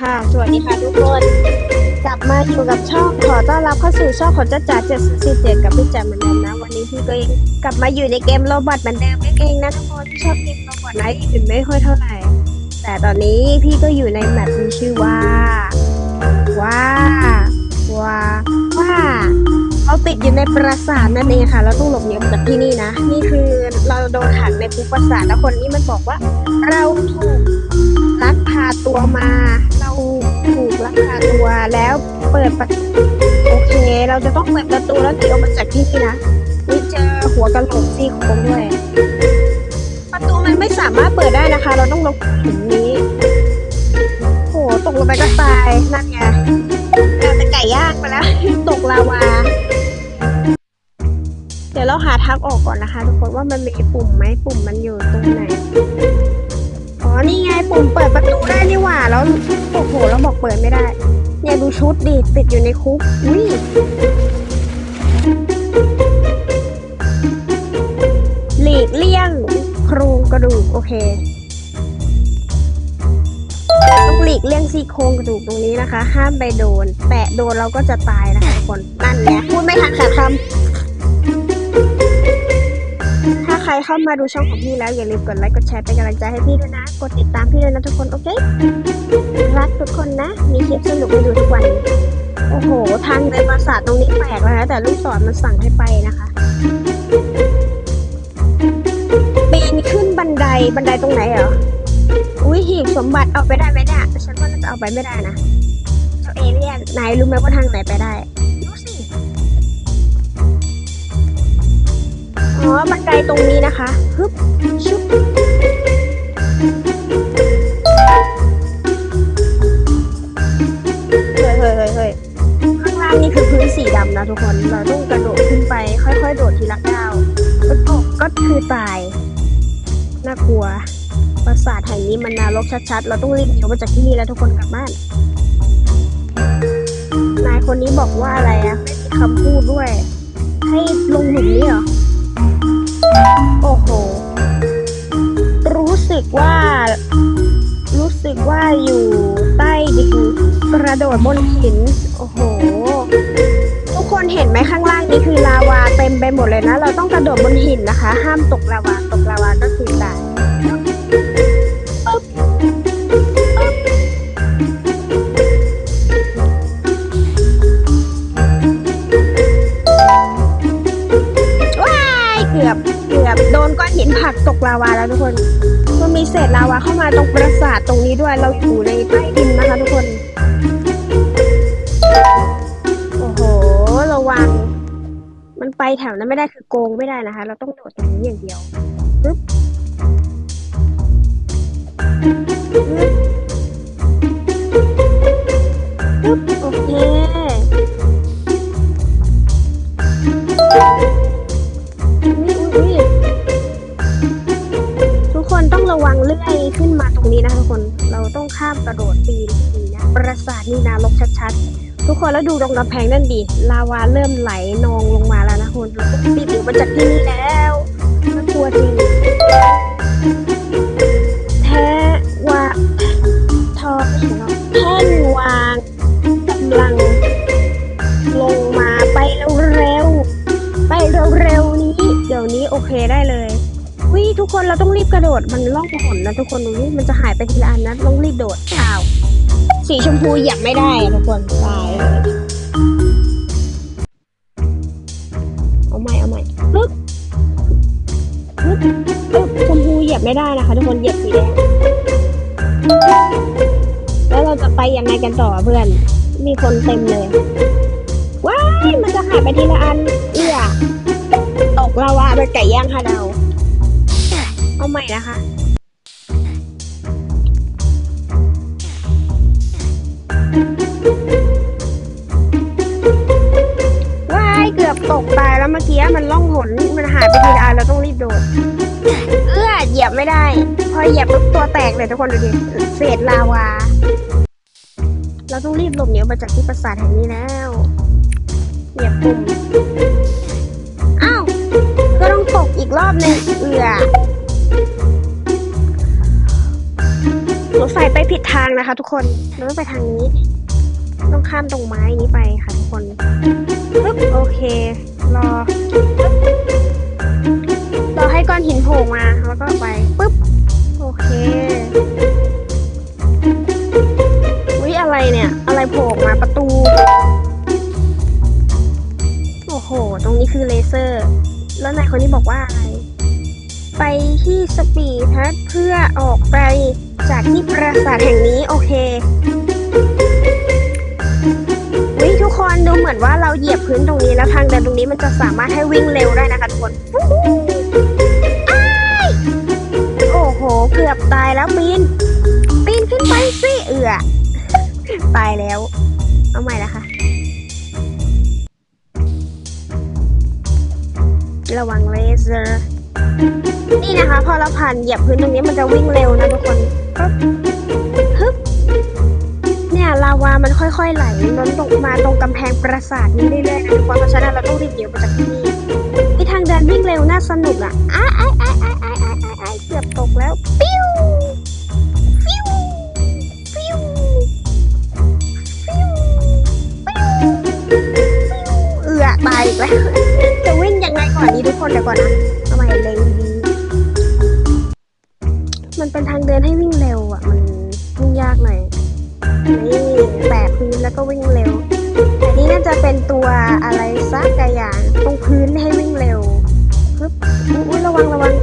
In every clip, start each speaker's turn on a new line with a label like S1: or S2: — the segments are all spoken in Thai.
S1: ค่ะ สวัสดีค่ะทุกคน กลับมาอยู่กับช่องขอต้อนรับเข้าสู่ช่องของจ้าจ๋าเจ็ดสี่เจ็ดกับพี่แจ๋มเหมือนเดิมนะ วันนี้พี่ก็ยังกลับมาอยู่ในเกมโรบอทเหมือนเดิมเองนะทุกคนที่ชอบเกมโรบอทนะอื่นไม่ค่อยเท่าไหร่ แต่ตอนนี้พี่ก็อยู่ในแมปที่ชื่อว่าว่าว่าว่าเราติดอยู่ในปราสาทนั่นเองค่ะ เราต้องหลบหนีออกจากที่นี่นะ นี่คือเราโดนขังในคุกปราสาทแล้วคนนี้มันบอกว่า เราถูกลักพาตัวมาเรา ถูกลักพาตัวแล้วเปิดประตูโอเค เราจะต้องเปิดประตูแล้วหนีออกมาจากที่นี่นะนี่เจอหัวกระโหลกซี่โครงด้วย ประตูมันไม่สามารถเปิดได้นะคะ เราต้องลงถึงนี้โหตกลงไปก็ตายนั่นไงกลายเป็นไก่ย่างไปแล้วตกลาวา เดี๋ยวเราหาทางออกก่อนนะคะ ทุกคนว่ามันมีปุ่มไหมปุ่มมันอยู่ตรงไหน นี่ไงปุ่มเปิดประตูได้นี่หว่า แล้วโอ้โหเราบอกเปิดไม่ได้ เนี่ยดูชุดดิติดอยู่ในคุกอุ้ยหลีกเลี่ยงโครงกระดูกโอเค ต้องหลีกเลี่ยงซี่โครงกระดูกตรงนี้นะคะ ห้ามไปโดน แตะโดนเราก็จะตายนะคะทุกคนนั่นไงพูดไม่ทันขาดคำ รเข้ามาดูช่องของพี่แล้วอย่าลืมกดไลค์กดแชร์เป็นกำลังใจให้พี่ด้วยนะ กดติดตามพี่ด้วยนะทุกคนโอเค รักทุกคนนะ มีคลิปสนุกให้ดูทุกวัน โอ้โห ทางเดินปราสาทตรงนี้แปลกแล้วนะแต่ลูกศรมันสั่งให้ไปนะคะปีนขึ้นบันไดบันไดตรงไหนเหรอ อุ้ยหีบสมบัติเอาไปได้ไหมเนี่ย ฉันว่าน่าจะเอาไปไม่ได้นะเจ้าเอเลี่ยนนายรู้ไหมว่าทางไหนไปได้ อ๋อบันไดตรงนี้นะคะฮึบชุบเฮ้ยเฮ้ยเฮ้ยเฮ้ยข้างล่างนี่คือพื้นสีดำนะทุกคน เราต้องกระโดดขึ้นไป ค่อยๆ โดดทีละก้าวก็ตกก็คือตาย น่ากลัว ปราสาทแห่งนี้มันนรกชัดๆ เราต้องรีบหนีออกมาจากที่นี่แล้วทุกคนกลับบ้าน นายคนนี้บอกว่าอะไรอะไม่มีคำพูดด้วย ให้ลงหลุมนี้เหรอ โอ้โห รู้สึกว่า รู้สึกว่าอยู่ใต้ดินกระโดดบนหิน โอ้โห ทุกคนเห็นไหมข้างล่างนี้คือลาวาเต็มไปหมดเลยนะ เราต้องกระโดดบนหินนะคะ ห้ามตกลาวา ตกลาวาก็คือตาย หักตกลาวาแล้วทุกคน มันมีเศษลาวาเข้ามาตรงปราสาทตรงนี้ด้วย เราอยู่ในใต้ดินนะคะทุกคน โอ้โห ระวัง มันไปแถวนั้นไม่ได้คือโกงไม่ได้นะคะ เราต้องโดดตรงนี้อย่างเดียวปึ๊บปึ๊บโอเค เลื่อยขึ้นมาตรงนี้นะทุกคน เราต้องข้ามกระโดดปีนที่นี่นะ ปราสาทนี่นารกชัดๆ ทุกคนแล้วดูตรงกำแพงนั่นดิ ลาวาเริ่มไหลนองลงมาแล้วนะคุณเราต้องรีบหนีมาจากที่นี่แล้วน่ากลัวจริง แท้ว่าทอไม่เห็นอกแท่นวางกำลัง ลงมาไปเร็วๆ ไปเร็วๆนี้ เดี๋ยวนี้โอเคได้เลย ทุกคนเราต้องรีบกระโดด มันล่องหนนะทุกคนดูนี่มันจะหายไปทีละอันนะต้องรีบโดดอ้าวสีชมพูเหยียบไม่ได้อะทุกคนตายเอาใหม่เอาใหม่ปึ๊บปึ๊บปึ๊บชมพูเหยียบไม่ได้นะคะ ทุกคนเหยียบสีแดงแล้วเราจะไปยังไงกันต่อเพื่อน มีคนเต็มเลยว้ายมันจะหายไปทีละอันเอื้อตกลาวาเป็นไก่ย่างค่ะเรา เอาใหม่นะคะ ว้าย เกือบตกตายแล้วเมื่อกี้มันล่องหนมันหายไปทีละอันเราต้องรีบโดด เอื้อเหยียบไม่ได้ พอเหยียบปุ๊บตัวแตกเลยทุกคนดูดิ เศษลาวา เราต้องรีบหลบหนีออกมาจากที่ปราสาทแห่งนี้แล้วเหยียบปุ่มอ้าว ก็ต้องตกอีกรอบหนึงเอือ ไปผิดทางนะคะ ทุกคนเราต้องไปทางนี้ ต้องข้ามตรงไม้นี้ไปค่ะทุกคนปึ๊บโอเค รอรอให้ก้อนหินโผล่มาแล้วก็ไปปึ๊บโอเควิอะไรเนี่ย อะไรโผล่มาประตู โอ้โห ตรงนี้คือเลเซอร์ แล้วนายคนนี้บอกว่าอะไร ไปที่สปีดทัศเพื่อออกไป จากที่ปราสาทแห่งนี้โอเควิทุกคนดูเหมือนว่าเราเหยียบพื้นตรงนี้แล้วทางเดินตรงนี้มันจะสามารถให้วิ่งเร็วได้นะคะทุกคนโอ้โห เกือบตายแล้วปีน ปีนขึ้นไปสิเอือตายแล้ว เอาใหม่ละคะ ระวังเลเซอร์ นี่นะคะ พอเราผ่านเหยียบพื้นตรงนี้มันจะวิ่งเร็วนะทุกคน ก็ฮึบเนี่ยลาวามันค่อยๆไหลน้นตกมาตรงกำแพงปราสาทนี้เรื่อยๆนะทุกคนเพราะฉะนั้นเราต้องรีบเดี๋ยวไปจากที่นี่ไอทางเดินวิ่งเร็วน่าสนุกอะอ้าไอ้ไอ้ไอ้ไอ้ไอ้ไอ้เกือบตกแล้วปิ้วปิ้วปิ้วปิ้วปิ้วเอือตายอีกแล้วจะวิ่งยังไงก่อนนี้ทุกคนเดี๋ยวก่อนนะทำไมเล็ มันเป็นทางเดินให้วิ่งเร็วอะ มันวิ่งยากหน่อยนี่แตะพื้นแล้วก็วิ่งเร็วแต่นี่น่าจะเป็นตัวอะไรสักอย่างตรงพื้นให้วิ่งเร็วปึ๊บอุ้ยระวังระวัง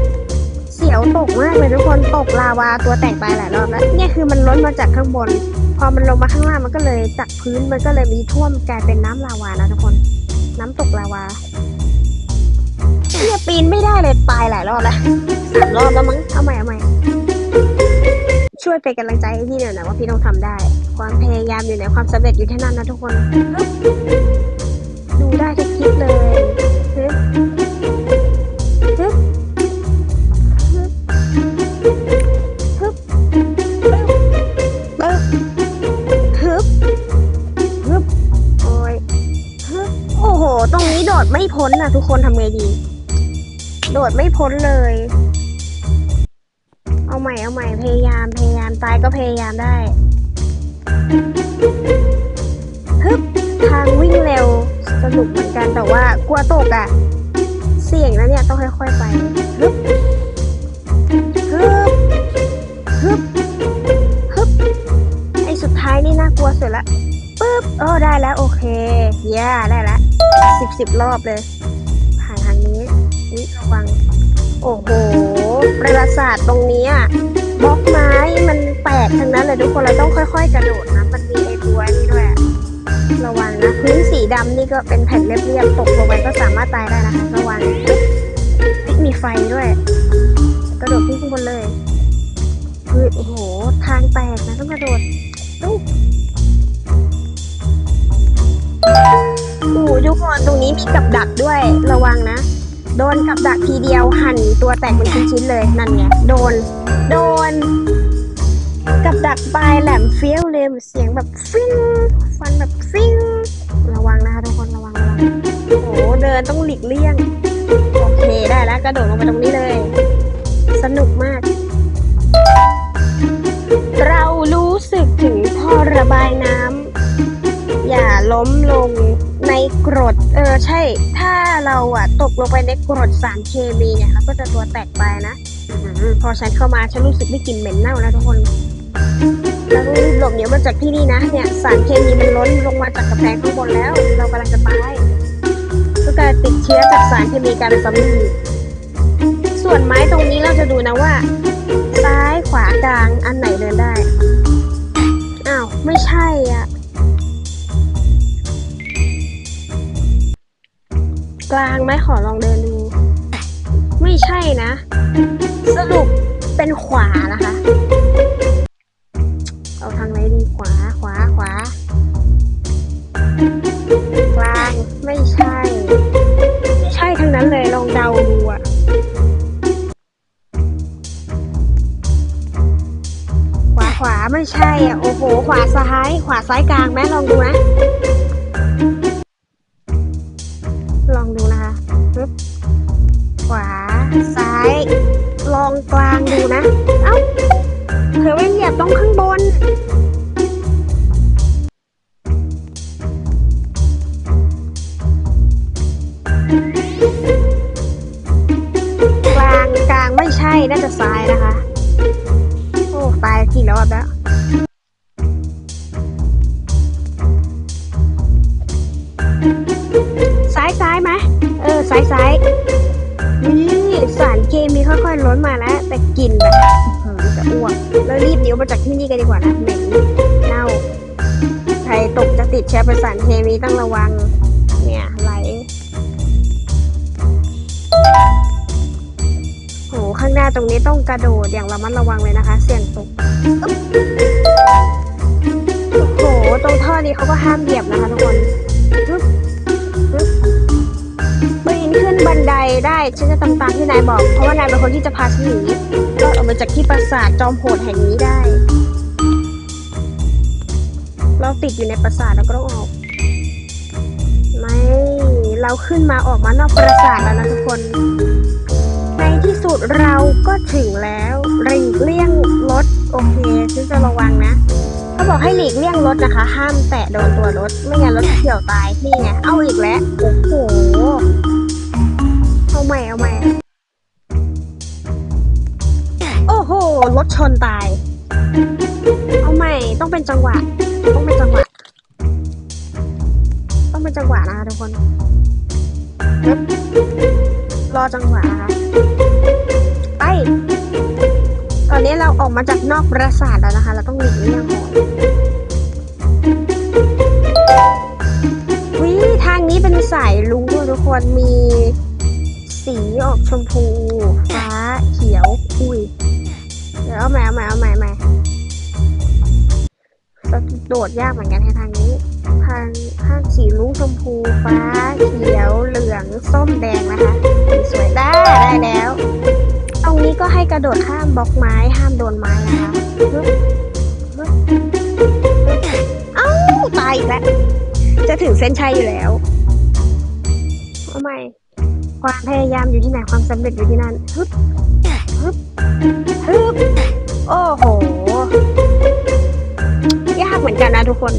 S1: เสียวตกมากเลยทุกคนตกลาวาตัวแตกตายหลายรอบแล้วเนี่ยคือมันล้นมาจากข้างบน พอมันลงมาข้างล่างมันก็เลยจากพื้นมันก็เลยมีท่วมกลายเป็นน้ำลาวานะทุกคน น้ำตกลาวาเนี่ยปีนไม่ได้เลยตายหลายรอบแล้วสามรอบแล้วมั้งเอาใหม่เอาใหม่ ช่วยเป็นกำลังใจให้พี่หน่อยนะว่าพี่ต้องทำได้ ความพยายามอยู่ในความสำเร็จอยู่ที่นั่นนะทุกคน ดูได้ทุกคลิปเลยฮึบฮึบฮึบฮึบปึ๊บฮึบฮึบโอ้ยฮึบโอ้โห ตรงนี้โดดไม่พ้นนะทุกคนทำไงดี โดดไม่พ้นเลย ใหม่เอาใหม่พยายามพยายามตายก็พยายามได้ฮึบทางวิ่งเร็วสนุกเหมือนกันแต่ว่ากลัวตกอะ่ะ เสี่ยงนะเนี่ยต้องค่อยๆไปฮึบฮึบฮึบฮึบไอสุดท้ายนี่น่ากลัวสุดละปึ๊บโอ้ได้แล้วโอเคเย่ได้ละสิบสิบรอบเลย ผ่านทางนี้อุ๊ยระวังโอ้โห ปราสาทตรงนี้อะบล็อกไม้มันแปลกทั้งนั้นเลยทุกคนเราต้องค่อยๆ กระโดดนะมันมีไอ้ตัวนี้ด้วย ระวังนะพื้นสีดำนี่ก็เป็นแผ่นเรียบๆตกลงไปก็สามารถตายได้นะระวังมีไฟด้วย กระโดดขึ้นข้างบนเลยคือโอ้โหทางแตกนะต้องกระโดดตุ๊บโอ้โหทุกคนตรงนี้มีกับดักด้วยระวังนะ โดนกับดักทีเดียวหั่นตัวแตกเป็นชิ้นๆเลยนั่นไงโดน โดน กับดักปลายแหลมเฟี้ยวเลยเสียงแบบฟิ้งฟันแบบฟิ้งระวังนะคะทุกคนระวังระวังโอ้เดินต้องหลีกเลี่ยงโอเคได้แล้วกระโดดลงไปตรงนี้เลย สนุกมาก เรารู้สึกถึงท่อระบายน้ำอย่าล้มลง ในกรด เออใช่ ถ้าเราอะตกลงไปในกรดสารเคมีเนี่ยเราก็จะตัวแตกไปนะอื้อหือพอฉันเข้ามาฉันรู้สึกไม่กลิ่นเหม็นเน่าแล้วทุกคนเราต้องรีบหลบหนีออกมาจากที่นี่นะ เนี่ยสารเคมีมันล้นลงมาจากกระแพงข้างบนแล้ว เรากำลังจะตายก็กลายติดเชื้อจากสารเคมีกลายเป็นซอมบี้ส่วนไม้ตรงนี้เราจะดูนะว่า ซ้ายขวากลางอันไหนเดินได้อ้าวไม่ใช่อะ กลางไหมขอลองเดินดู ไม่ใช่นะ สรุปเป็นขวานะคะ เอาทางไหนดีขวาขวาขวากลางไม่ใช่ ไม่ใช่ทั้งนั้นเลยลองเดาดูอะขวาขวาไม่ใช่อะโอ้โห ขวาซ้าย ขวาซ้ายกลางไหมลองดูนะ น่าจะซ้ายนะคะ โอ้ตายกี่รอบแล้วซ้ายซ้ายไหมเออซ้ายซ้ายนี่สารเคมีค่อยๆล้นมาแล้ว แต่กลิ่นแบบอื้ออจะอ้วกแล้วรีบหนีออกมาจากที่นี่กันดีกว่านะเหม็นเน่าใครตกจะติดเชื้อป็นสารเคมีต้องระวังเนี่ย หน้าตรงนี้ต้องกระโดดอย่างระมัดระวังเลยนะคะ เสี่ยงตกโอ้โหตรงท่อนี้เขาก็ห้ามเหยียบนะคะทุกคนปีนขึ้นบันไดได้ฉันจะตามตามที่นายบอก เพราะว่านายเป็นคนที่จะพาฉันหนีก็ออกมาจากที่ปราสาทจอมโหดแห่งนี้ได้ เราติดอยู่ในปราสาทเราก็ต้องออกไม่เราขึ้นมาออกมานอกปราสาทแล้วนะทุกคน ที่สุดเราก็ถึงแล้วหลีกเลี่ยงรถโอเคฉันจะระวังนะเขาบอกให้หลีกเลี่ยงรถนะคะ ห้ามแตะโดนตัวรถ ไม่งั้นรถเฉี่ยวตายนี่ไงเอาอีกแล้วโอ้โหเอาใหม่เอาใหม่โอ้โหรถชนตาย เอาใหม่ต้องเป็นจังหวะ ต้องเป็นจังหวะ ต้องเป็นจังหวะนะคะทุกคน รอจังหวะนะคะไป ตอนนี้เราออกมาจากนอกปราสาทแล้วนะคะ เราต้องหลีกเลี่ยงก่อนวิทางนี้เป็นสายลุงด้วยทุกคนมีสีออกชมพูฟ้าเขียวอุ้ยเดี๋ยวเอาใหม่เอาใหม่เอาใหม่เอาใหม่โดดยากเหมือนกันในทางนี้ ทางทางสีลุ้งชมพูฟ้า เขียวเหลืองส้มแดงนะคะสีสวยได้ได้แล้ว ตรงนี้ก็ให้กระโดดข้ามบล็อกไม้ห้ามโดนไม้นะคะเอ้าตายอีกแล้วจะถึงเส้นชัยอยู่แล้วเอาใหม่ความพยายามอยู่ที่ไหนความสำเร็จอยู่ที่นั่นฮึบฮึบฮึบโอ้โห ยากเหมือนกันนะทุกคน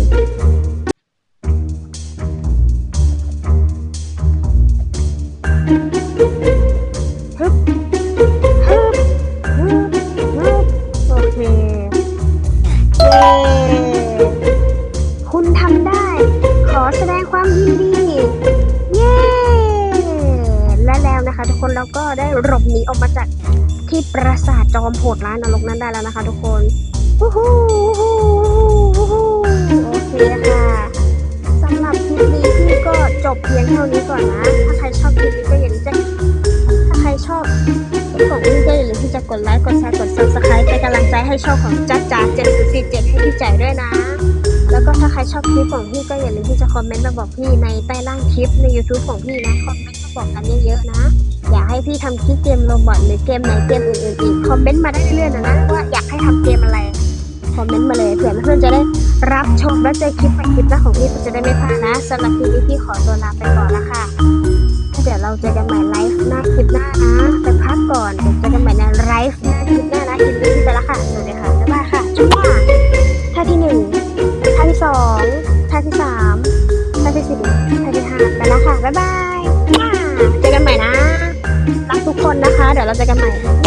S1: หลบหนีออกมาจากที่ปราสาทจอมโหดร้ายนรกนั้นได้แล้วนะคะ ทุกคนวู้ฮู้ฮู้ฮู้โอเคค่ะสำหรับคลิปนี้พี่ก็จบเพียงเท่านี้ก่อนนะ ถ้าใครชอบคลิปนี้ก็อย่าลืมจะถ้าใครชอบคลิปของพี่ก็อย่าลืมที่จะกดไลค์กดแชร์กด subscribe เป็นกำลังใจให้ช่องของจ้าจ๋า7047ให้พี่ใจด้วยนะ แล้วก็ถ้าใครชอบคลิปของพี่ก็อย่าลืมที่จะคอมเมนต์มาบอกพี่ในใต้ล่างคลิปใน YouTube ของพี่นะคอมเมนต์มาบอกกันเยอะๆนะ อยากให้พี่ทำคลิปเกมโรบอทหรือเกมไหนเกมอื่นๆอีกคอมเมนต์มาได้เรื่อยๆนะนะว่าอยากให้ทำเกมอะไรคอมเมนต์มาเลยเผื่อเพื่อนๆจะได้รับชมและเจอคลิปใหม่คลิปหน้าของพี่จะได้ไม่พลาดนะสำหรับคลิปนี้พี่ขอตัวลาไปก่อนละค่ะเดี๋ยวเราเจอกันใหม่ไลฟ์หน้าคลิปหน้านะไปพักก่อนเดี๋ยวเจอกันใหม่ในไลฟ์หน้าคลิปหน้านะคลิปนี้ไปล้วค่ะสวัสดีค่ะบ๊ายบายค่ะจุ๊บท่าที่หนึ่งท่าที่สองท่าที่สามท่าที่สี่ท่าที่ห้าไปแล้วค่ะบ๊ายบาย ว้าเจอกันใหม่นะรักทุกคนนะคะ เดี๋ยวเราเจอกันใหม่